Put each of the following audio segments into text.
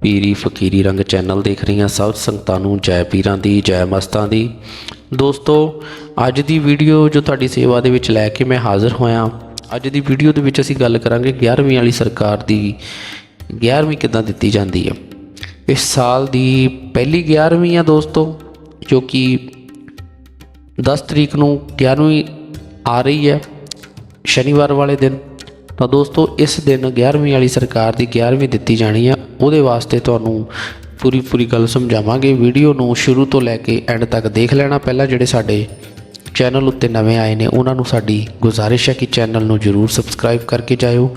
ਪੀਰੀ ਫਕੀਰੀ ਰੰਗ ਚੈਨਲ ਦੇਖ ਰਹੀਆਂ ਸਭ ਸੰਗਤਾਂ ਨੂੰ ਜੈ ਪੀਰਾਂ ਦੀ, ਜੈ ਮਸਤਾਂ ਦੀ। ਦੋਸਤੋ, ਅੱਜ ਦੀ ਵੀਡੀਓ ਜੋ ਤੁਹਾਡੀ ਸੇਵਾ ਦੇ ਵਿੱਚ ਲੈ ਕੇ ਮੈਂ ਹਾਜ਼ਰ ਹੋਇਆ, ਅੱਜ ਦੀ ਵੀਡੀਓ ਦੇ ਵਿੱਚ ਅਸੀਂ ਗੱਲ ਕਰਾਂਗੇ 11ਵੀਂ ਵਾਲੀ ਸਰਕਾਰ ਦੀ 11ਵੀਂ ਕਿੱਦਾਂ ਦਿੱਤੀ ਜਾਂਦੀ ਹੈ ਇਸ ਸਾਲ ਦੀ ਪਹਿਲੀ 11ਵੀਂ ਆ ਦੋਸਤੋ, ਜੋ ਕਿ 10 ਤਰੀਕ ਨੂੰ 11ਵੀਂ ਆ ਰਹੀ ਹੈ, ਸ਼ਨੀਵਾਰ ਵਾਲੇ ਦਿਨ। ਤਾਂ ਦੋਸਤੋ, ਇਸ ਦਿਨ 11ਵੀਂ ਵਾਲੀ ਸਰਕਾਰ ਦੀ 11ਵੀਂ ਦਿੱਤੀ ਜਾਣੀ ਆ। ਉਹਦੇ ਵਾਸਤੇ ਤੁਹਾਨੂੰ ਪੂਰੀ ਪੂਰੀ ਗੱਲ ਸਮਝਾਵਾਂਗੇ। ਵੀਡੀਓ ਨੂੰ ਸ਼ੁਰੂ ਤੋਂ ਲੈ ਕੇ ਐਂਡ ਤੱਕ ਦੇਖ ਲੈਣਾ। ਪਹਿਲਾਂ ਜਿਹੜੇ ਸਾਡੇ ਚੈਨਲ ਉੱਤੇ ਨਵੇਂ ਆਏ ਨੇ, ਉਹਨਾਂ ਨੂੰ ਸਾਡੀ ਗੁਜ਼ਾਰਿਸ਼ ਹੈ ਕਿ ਚੈਨਲ ਨੂੰ ਜਰੂਰ ਸਬਸਕ੍ਰਾਈਬ ਕਰਕੇ ਜਾਇਓ।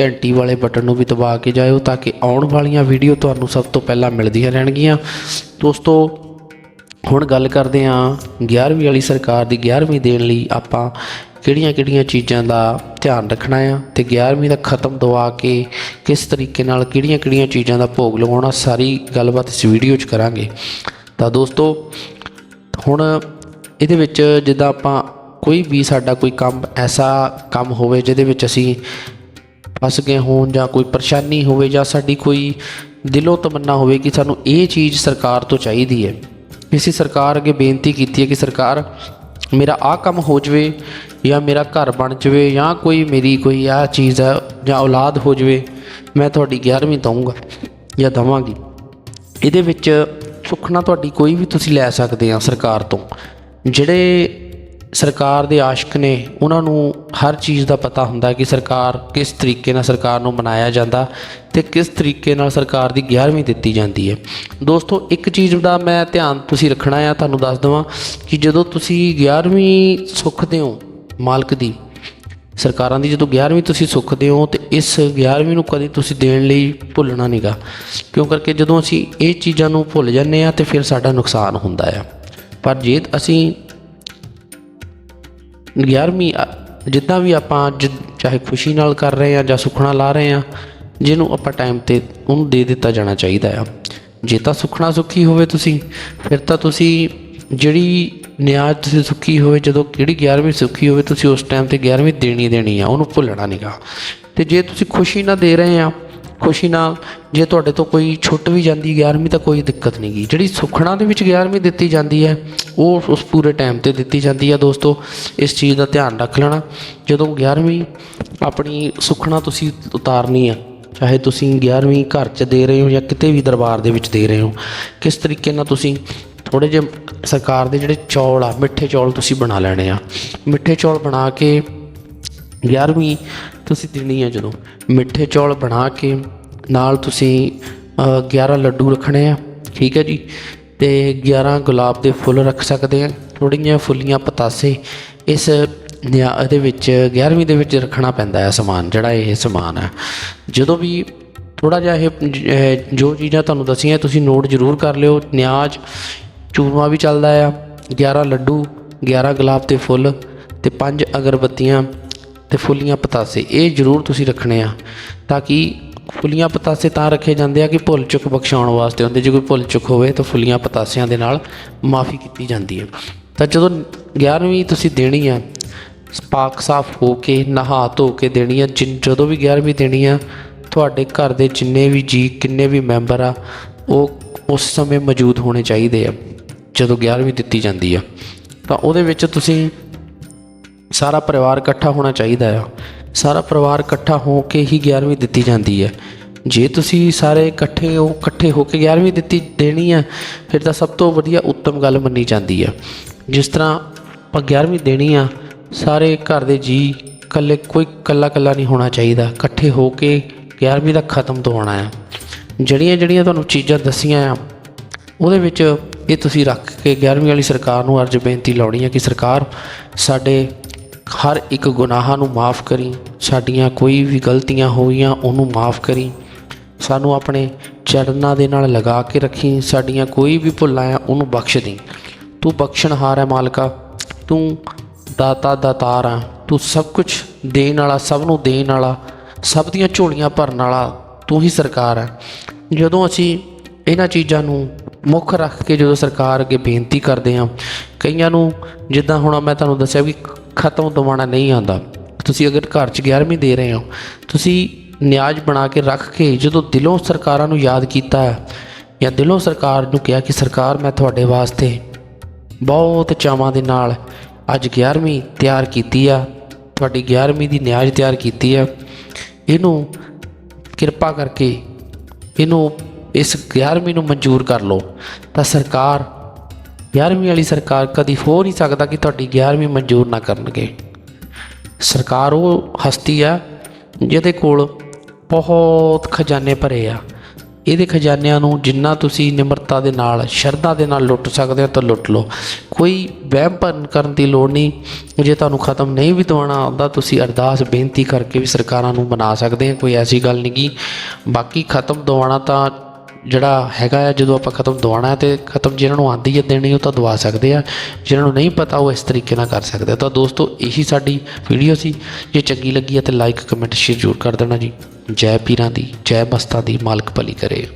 ਘੰਟੀ ਵਾਲੇ ਬਟਨ ਨੂੰ ਵੀ ਦਬਾ ਕੇ ਜਾਇਓ, ਤਾਂ ਕਿ ਆਉਣ ਵਾਲੀਆਂ ਵੀਡੀਓ ਤੁਹਾਨੂੰ ਸਭ ਤੋਂ ਪਹਿਲਾਂ ਮਿਲਦੀਆਂ ਰਹਿਣਗੀਆਂ। ਦੋਸਤੋ ਹੁਣ ਗੱਲ ਕਰਦੇ ਹਾਂ 11ਵੀਂ ਵਾਲੀ ਸਰਕਾਰ ਦੀ 11ਵੀਂ ਦੇਣ ਲਈ ਆਪਾਂ ਕਿਹੜੀਆਂ-ਕਿਹੜੀਆਂ ਚੀਜ਼ਾਂ ਦਾ ਧਿਆਨ ਰੱਖਣਾ ਆ ਤੇ 11ਵੀਂ ਦਾ ਖਤਮ ਦਵਾ ਕੇ ਕਿਸ ਤਰੀਕੇ ਨਾਲ ਕਿਹੜੀਆਂ-ਕਿਹੜੀਆਂ ਚੀਜ਼ਾਂ ਦਾ ਭੋਗ ਲਗਾਉਣਾ ਸਾਰੀ ਗੱਲਬਾਤ ਇਸ ਵੀਡੀਓ 'ਚ ਕਰਾਂਗੇ। ਤਾਂ ਦੋਸਤੋ, ਹੁਣ ਇਹਦੇ ਵਿੱਚ ਜਿੱਦਾਂ ਆਪਾਂ ਕੋਈ ਵੀ ਸਾਡਾ ਕੋਈ ਕੰਮ ਐਸਾ ਕੰਮ ਹੋਵੇ ਜਿਹਦੇ ਵਿੱਚ ਅਸੀਂ ਫਸ ਗਏ ਹੋਣ ਜਾਂ ਕੋਈ ਪਰੇਸ਼ਾਨੀ ਹੋਵੇ ਜਾਂ ਸਾਡੀ ਕੋਈ ਦਿਲੋਂ ਤਮੰਨਾ ਹੋਵੇ ਕਿ ਸਾਨੂੰ ਇਹ ਚੀਜ਼ ਸਰਕਾਰ ਤੋਂ ਚਾਹੀਦੀ ਹੈ। ਵੀ ਅਸੀਂ ਸਰਕਾਰ ਅੱਗੇ ਬੇਨਤੀ ਕੀਤੀ ਹੈ ਕਿ ਸਰਕਾਰ ਮੇਰਾ ਆਹ ਕੰਮ ਹੋ ਜਵੇ ਜਾਂ ਮੇਰਾ ਘਰ ਬਣ ਜਵੇ ਜਾਂ ਕੋਈ ਮੇਰੀ ਕੋਈ ਆਹ ਚੀਜ਼ ਹੈ ਜਾਂ ਔਲਾਦ ਹੋ ਜਵੇ, ਮੈਂ ਤੁਹਾਡੀ 11ਵੀਂ ਦਊਂਗਾ ਜਾਂ ਦਵਾਂਗੀ। ਇਹਦੇ ਵਿੱਚ ਸੁਖਣਾ ਤੁਹਾਡੀ ਕੋਈ ਵੀ ਤੁਸੀਂ ਲੈ ਸਕਦੇ ਆ ਸਰਕਾਰ ਤੋਂ। ਜਿਹੜੇ ਸਰਕਾਰ ਦੇ ਆਸ਼ਕ ਨੇ ਉਹਨਾਂ ਨੂੰ ਹਰ ਚੀਜ਼ ਦਾ ਪਤਾ ਹੁੰਦਾ ਕਿ ਸਰਕਾਰ ਕਿਸ ਤਰੀਕੇ ਨਾਲ ਸਰਕਾਰ ਨੂੰ ਮਨਾਇਆ ਜਾਂਦਾ ਤੇ ਕਿਸ ਤਰੀਕੇ ਨਾਲ ਸਰਕਾਰ ਦੀ 11ਵੀਂ ਦਿੱਤੀ ਜਾਂਦੀ ਹੈ। ਦੋਸਤੋ, ਇੱਕ ਚੀਜ਼ ਦਾ ਮੈਂ ਧਿਆਨ ਤੁਸੀਂ ਰੱਖਣਾ ਆ, ਤੁਹਾਨੂੰ ਦੱਸ ਦਵਾਂ ਕਿ ਜਦੋਂ ਤੁਸੀਂ 11ਵੀਂ ਸੁੱਖਦੇ ਹੋ ਮਾਲਕ ਦੀ, ਸਰਕਾਰਾਂ ਦੀ ਜਦੋਂ 11ਵੀਂ ਤੁਸੀਂ ਸੁੱਖਦੇ ਹੋ ਤੇ ਇਸ 11ਵੀਂ ਨੂੰ ਕਦੇ ਤੁਸੀਂ ਦੇਣ ਲਈ ਭੁੱਲਣਾ ਨਹੀਂਗਾ ਕਿਉਂ ਕਰਕੇ ਜਦੋਂ ਅਸੀਂ ਇਹ ਚੀਜ਼ਾਂ ਨੂੰ ਭੁੱਲ ਜਾਂਦੇ ਆ ਤੇ ਫਿਰ ਸਾਡਾ ਨੁਕਸਾਨ ਹੁੰਦਾ ਆ। ਪਰ ਜੇ ਅਸੀਂ 11ਵੀਂ ਜਿੱਦਾਂ ਵੀ ਆਪਾਂ ਜਿ- ਚਾਹੇ ਖੁਸ਼ੀ ਨਾਲ ਕਰ ਰਹੇ ਆ ਜਾਂ ਸੁਖਣਾ ਲਾ ਰਹੇ ਆ ਜਿਹਨੂੰ ਆਪਾਂ ਟਾਈਮ ਤੇ ਉਹਨੂੰ ਦੇ ਦਿੱਤਾ ਜਾਣਾ ਚਾਹੀਦਾ ਆ। ਜੇ ਤਾਂ ਸੁਖਣਾ ਸੁਖੀ ਹੋਵੇ ਤੁਸੀਂ, ਫਿਰ ਤਾਂ ਤੁਸੀਂ ਜਿਹੜੀ ਨਿਆਜ਼ ਤੁਸੀਂ ਸੁਖੀ ਹੋਵੇ, ਜਦੋਂ ਕਿਹੜੀ 11ਵੀਂ ਸੁਖੀ ਹੋਵੇ, ਤੁਸੀਂ ਉਸ ਟਾਈਮ ਤੇ 11ਵੀਂ ਦੇਣੀ ਦੇਣੀ ਆ, ਉਹਨੂੰ ਭੁੱਲਣਾ ਨਹੀਂਗਾ ਤੇ ਜੇ ਤੁਸੀਂ ਖੁਸ਼ੀ ਨਾਲ ਦੇ ਰਹੇ ਆ, ਖੁਸ਼ੀ ਨਾਲ ਜੇ ਤੁਹਾਡੇ ਤੋਂ ਕੋਈ ਛੁੱਟ ਵੀ ਜਾਂਦੀ 11ਵੀਂ ਤਾਂ ਕੋਈ ਦਿੱਕਤ ਨਹੀਂ ਗੀ ਜਿਹੜੀ ਸੁਖਣਾ ਦੇ ਵਿੱਚ 11ਵੀਂ ਦਿੱਤੀ ਜਾਂਦੀ ਹੈ ਉਹ ਉਸ ਪੂਰੇ ਟਾਈਮ ਤੇ ਦਿੱਤੀ ਜਾਂਦੀ ਆ। ਦੋਸਤੋ ਇਸ ਚੀਜ਼ ਦਾ ਧਿਆਨ ਰੱਖ ਲੈਣਾ। ਜਦੋਂ 11ਵੀਂ ਆਪਣੀ ਸੁਖਣਾ ਤੁਸੀਂ ਉਤਾਰਨੀ ਆ ਚਾਹੇ ਤੁਸੀਂ 11ਵੀਂ ਘਰ 'ਚ ਦੇ ਰਹੇ ਹੋ ਜਾਂ ਕਿਤੇ ਵੀ ਦਰਬਾਰ ਦੇ ਵਿੱਚ ਦੇ ਰਹੇ ਹੋ ਕਿਸ ਤਰੀਕੇ ਨਾਲ ਤੁਸੀਂ ਥੋੜੇ ਜਿਹੇ ਸਰਕਾਰ ਦੇ ਜਿਹੜੇ ਚੌਲ ਆ ਮਿੱਠੇ ਚੌਲ ਤੁਸੀਂ ਬਣਾ ਲੈਣੇ ਆ। ਮਿੱਠੇ ਚੌਲ ਬਣਾ ਕੇ 11ਵੀਂ ਤੁਸੀਂ ਦੇਣੀ ਆ ਜਦੋਂ। ਮਿੱਠੇ ਚੌਲ ਬਣਾ ਕੇ ਨਾਲ ਤੁਸੀਂ ਅ, 11 ਲੱਡੂ ਰੱਖਣੇ ਆ। ਠੀਕ ਹੈ ਜੀ? ਤੇ 11 ਗੁਲਾਬ ਦੇ ਫੁੱਲ ਰੱਖ ਸਕਦੇ ਹਾਂ। ਥੋੜ੍ਹੀਆਂ ਫੁੱਲੀਆਂ ਪਤਾਸੇ ਇਸ ਨਿਆ, ਇਹਦੇ ਵਿੱਚ 11ਵੀਂ ਦੇ ਵਿੱਚ ਰੱਖਣਾ ਪੈਂਦਾ ਹੈ ਸਮਾਨ, ਜਿਹੜਾ ਇਹ ਸਮਾਨ ਹੈ। ਜਦੋਂ ਵੀ ਥੋੜਾ ਜਿਹਾ ਇਹ ਜੋ ਚੀਜ਼ਾਂ ਤੁਹਾਨੂੰ ਦਸੀਆਂ, ਤੁਸੀਂ ਨੋਟ ਜ਼ਰੂਰ ਕਰ ਲਿਓ। ਨਿਆਜ਼, ਚੂਰਮਾ ਵੀ ਚੱਲਦਾ ਆ। 11 ਲੱਡੂ 11 ਗੁਲਾਬ ਦੇ ਫੁੱਲ ਤੇ 5 ਅਗਰਬੱਤੀਆਂ ਤੇ ਫੁੱਲੀਆਂ ਪਤਾਸੇ। ਇਹ ਜ਼ਰੂਰ ਤੁਸੀਂ ਰੱਖਣੇ ਆ, ਤਾਂ ਕਿ ਫੁੱਲੀਆਂ ਪਤਾਸੇ ਤਾਂ ਰੱਖੇ ਜਾਂਦੇ ਆ ਕਿ ਭੁੱਲ ਚੁੱਕ ਬਖਸ਼ਾਉਣ ਵਾਸਤੇ ਹੁੰਦੇ। ਜੇ ਕੋਈ ਭੁੱਲ ਚੁੱਕ ਹੋਵੇ ਤਾਂ ਫੁੱਲੀਆਂ ਪਤਾਸਿਆਂ ਦੇ ਨਾਲ ਮਾਫੀ ਕੀਤੀ ਜਾਂਦੀ ਹੈ। ਤਾਂ ਜਦੋਂ 11ਵੀਂ ਤੁਸੀਂ ਦੇਣੀ ਆ ਪਾਕ ਸਾਫ਼ ਹੋ ਕੇ, ਨਹਾ ਧੋ ਕੇ ਦੇਣੀ ਆ, ਜਿਨ ਜਦੋਂ ਵੀ 11ਵੀਂ ਦੇਣੀ ਆ, ਤੁਹਾਡੇ ਘਰ ਦੇ ਜਿੰਨੇ ਵੀ ਜੀ, ਕਿੰਨੇ ਵੀ ਮੈਂਬਰ ਆ, ਉਹ ਉਸ ਸਮੇਂ ਮੌਜੂਦ ਹੋਣੇ ਚਾਹੀਦੇ ਆ, ਜਦੋਂ 11ਵੀਂ ਦਿੱਤੀ ਜਾਂਦੀ ਆ। ਤਾਂ ਉਹਦੇ ਵਿੱਚ ਤੁਸੀਂ ਸਾਰਾ ਪਰਿਵਾਰ ਇਕੱਠਾ ਹੋਣਾ ਚਾਹੀਦਾ ਆ। ਸਾਰਾ ਪਰਿਵਾਰ ਇਕੱਠਾ ਹੋ ਕੇ ਹੀ 11ਵੀਂ ਦਿੱਤੀ ਜਾਂਦੀ ਹੈ। ਜੇ ਤੁਸੀਂ ਸਾਰੇ ਇਕੱਠੇ ਹੋ ਇਕੱਠੇ ਹੋ ਕੇ 11ਵੀਂ ਦਿੱਤੀ ਦੇਣੀ ਹੈ, ਫਿਰ ਤਾਂ ਸਭ ਤੋਂ ਵਧੀਆ ਉੱਤਮ ਗੱਲ ਮੰਨੀ ਜਾਂਦੀ ਹੈ। ਜਿਸ ਤਰ੍ਹਾਂ ਆਪਾਂ 11ਵੀਂ ਦੇਣੀ ਆ, ਸਾਰੇ ਘਰ ਦੇ ਜੀ ਇਕੱਲੇ ਕੋਈ ਇਕੱਲਾ ਇਕੱਲਾ ਨਹੀਂ ਹੋਣਾ ਚਾਹੀਦਾ। ਇਕੱਠੇ ਹੋ ਕੇ 11ਵੀਂ ਦਾ ਖਤਮ ਤੋਂ ਆਉਣਾ ਆ ਜਿਹੜੀਆਂ ਜਿਹੜੀਆਂ ਤੁਹਾਨੂੰ ਚੀਜ਼ਾਂ ਦਸੀਆਂ ਆ, ਉਹਦੇ ਵਿੱਚ ਇਹ ਤੁਸੀਂ ਰੱਖ ਕੇ 11ਵੀਂ ਵਾਲੀ ਸਰਕਾਰ ਨੂੰ ਅਰਜ ਬੇਨਤੀ ਲਾਉਣੀ ਹੈ ਕਿ ਸਰਕਾਰ ਸਾਡੇ ਹਰ ਇੱਕ ਗੁਨਾਹਾਂ ਨੂੰ ਮਾਫ ਕਰੀ, ਸਾਡੀਆਂ ਕੋਈ ਵੀ ਗਲਤੀਆਂ ਹੋਈਆਂ ਉਹਨੂੰ ਮਾਫ ਕਰੀ। ਸਾਨੂੰ ਆਪਣੇ ਚਰਨਾਂ ਦੇ ਨਾਲ ਲਗਾ ਕੇ ਰੱਖੀ, ਸਾਡੀਆਂ ਕੋਈ ਵੀ ਭੁੱਲਾਂ ਆ, ਉਹਨੂੰ ਬਖਸ਼ ਦੇ। ਤੂੰ ਬਖਸ਼ਣਹਾਰ ਹੈ ਮਾਲਕਾ, ਤੂੰ ਦਾਤਾ ਦਾਤਾਰ ਆ, ਤੂੰ ਸਭ ਕੁਝ ਦੇਣ ਵਾਲਾ, ਸਭ ਨੂੰ ਦੇਣ ਵਾਲਾ, ਸਭ ਦੀਆਂ ਝੋਲੀਆਂ ਭਰਨ ਵਾਲਾ ਤੂੰ ਹੀ ਸਰਕਾਰ ਹੈ ਜਦੋਂ ਅਸੀਂ ਇਹਨਾਂ ਚੀਜ਼ਾਂ ਨੂੰ ਮੁੱਖ ਰੱਖ ਕੇ ਜਦੋਂ ਸਰਕਾਰ ਅੱਗੇ ਬੇਨਤੀ ਕਰਦੇ ਹਾਂ, ਕਈਆਂ ਨੂੰ ਜਿੱਦਾਂ ਹੁਣ ਮੈਂ ਤੁਹਾਨੂੰ ਦੱਸਿਆ ਵੀ ਖਤਮ ਦਵਾਉਣਾ ਨਹੀਂ ਆਉਂਦਾ। ਤੁਸੀਂ ਅਗਰ ਘਰ 'ਚ 11ਵੀਂ ਦੇ ਰਹੇ ਹੋ, ਤੁਸੀਂ ਨਿਆਜ਼ ਬਣਾ ਕੇ ਰੱਖ ਕੇ ਜਦੋਂ ਦਿਲੋਂ ਸਰਕਾਰਾਂ ਨੂੰ ਯਾਦ ਕੀਤਾ ਜਾਂ ਦਿਲੋਂ ਸਰਕਾਰ ਨੂੰ ਕਿਹਾ ਕਿ ਸਰਕਾਰ ਮੈਂ ਤੁਹਾਡੇ ਵਾਸਤੇ ਬਹੁਤ ਚਾਵਾਂ ਦੇ ਨਾਲ ਅੱਜ 11ਵੀਂ ਤਿਆਰ ਕੀਤੀ ਆ, ਤੁਹਾਡੀ 11ਵੀਂ ਦੀ ਨਿਆਜ਼ ਤਿਆਰ ਕੀਤੀ ਆ, ਇਹਨੂੰ ਕਿਰਪਾ ਕਰਕੇ ਇਹਨੂੰ ਇਸ 11ਵੀਂ ਨੂੰ ਮਨਜ਼ੂਰ ਕਰ ਲਓ। ਤਾਂ ਸਰਕਾਰ 11ਵੀਂ ਵਾਲੀ ਸਰਕਾਰ ਕਦੀ ਹੋ ਨਹੀਂ ਸਕਦਾ ਕਿ ਤੁਹਾਡੀ 11ਵੀਂ ਮਨਜ਼ੂਰ ਨਾ ਕਰਨਗੇ। ਸਰਕਾਰ ਉਹ ਹਸਤੀ ਆ, ਜਿਹਦੇ ਕੋਲ ਬਹੁਤ ਖਜ਼ਾਨੇ ਭਰੇ ਆ। ਇਹਦੇ ਖਜ਼ਾਨਿਆਂ ਨੂੰ ਜਿੰਨਾ ਤੁਸੀਂ ਨਿਮਰਤਾ ਦੇ ਨਾਲ, ਸ਼ਰਧਾ ਦੇ ਨਾਲ ਲੁੱਟ ਸਕਦੇ ਹੋ ਤਾਂ ਲੁੱਟ ਲਓ। ਕੋਈ ਵਹਿਮ ਭਰਨ ਕਰਨ ਦੀ ਲੋੜ ਨਹੀਂ। ਜੇ ਤੁਹਾਨੂੰ ਖਤਮ ਨਹੀਂ ਵੀ ਦਵਾਉਣਾ ਆਉਂਦਾ, ਤੁਸੀਂ ਅਰਦਾਸ, ਬੇਨਤੀ ਕਰਕੇ ਵੀ ਸਰਕਾਰਾਂ ਨੂੰ ਬਣਾ ਸਕਦੇ ਆ ਕੋਈ ਐਸੀ ਗੱਲ ਨਹੀਂ ਗੀ। ਬਾਕੀ ਖਤਮ ਦਵਾਉਣਾ ਤਾਂ ਜਿਹੜਾ ਹੈਗਾ ਆ, ਜਦੋਂ ਆਪਾਂ ਖਤਮ ਦਵਾਉਣਾ ਹੈ ਤੇ ਖਤਮ ਜਿਹਨਾਂ ਨੂੰ ਆਂਦੀ ਹੈ ਦੇਣੀ ਉਹ ਤਾਂ ਦਵਾ ਸਕਦੇ ਆ। ਜਿਹਨਾਂ ਨੂੰ ਨਹੀਂ ਪਤਾ, ਉਹ ਇਸ ਤਰੀਕੇ ਨਾਲ ਕਰ ਸਕਦੇ ਤਾਂ ਦੋਸਤੋ, ਇਹੀ ਸਾਡੀ ਵੀਡੀਓ ਸੀ। ਜੇ ਚੰਗੀ ਲੱਗੀ ਹੈ ਤੇ ਲਾਈਕ ਕਮੈਂਟ ਸ਼ੇਅਰ ਜ਼ਰੂਰ ਕਰ ਦੇਣਾ ਜੀ। ਜੈ ਪੀਰਾਂ ਦੀ, ਜੈ ਮਸਤਾਂ ਦੀ ਮਾਲਕ ਭਲੀ ਕਰੇ।